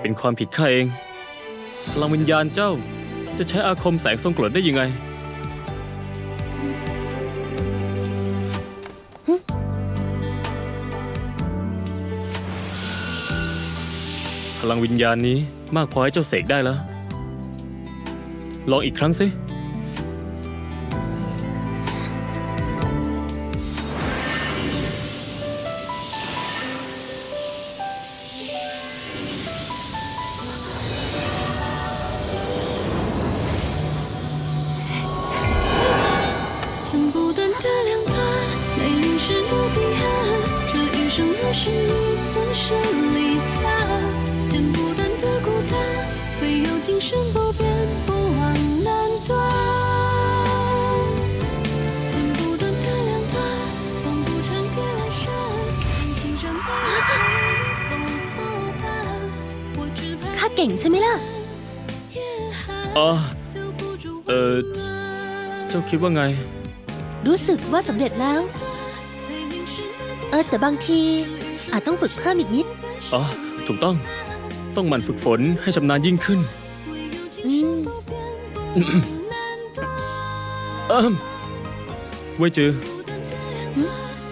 เป็นความผิดข้าเองพลังวิญญาณเจ้าจะใช้อาคมแสงทรงกรดได้ยังไง พลังวิญญาณนี้มากพอให้เจ้าเสกได้แล้ว ลองอีกครั้งสิ 是你怎舍离散？剪不断的孤单，唯有今生不变，不忘难断。剪不断的两端，放不穿越来山，任青山白头作伴。我只盼 ข้าเก่งใช่ไหมล่ะ 夜寒 อ๋อ 留不住 เออ 温暖。 เจ้าคิดว่าไง รู้สึกว่าสำเร็จแล้ว เออ แต่บางที อาจต้องฝึกเพิ่มอีกนิด อ๋อ ถูกต้อง ต้องหมั่นฝึกฝนให้ชำนาญยิ่งขึ้น อืม เอิ่มเว่ยจือ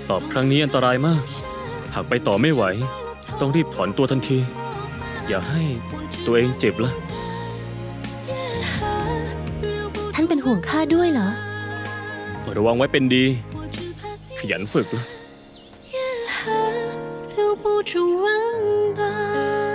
สอบครั้งนี้อันตรายมาก หากไปต่อไม่ไหว ต้องรีบถอนตัวทันที อย่าให้ตัวเองเจ็บละท่านเป็นห่วงข้าด้วยเหรอ ระวังไว้เป็นดี ขยันฝึกละ留不住温暖。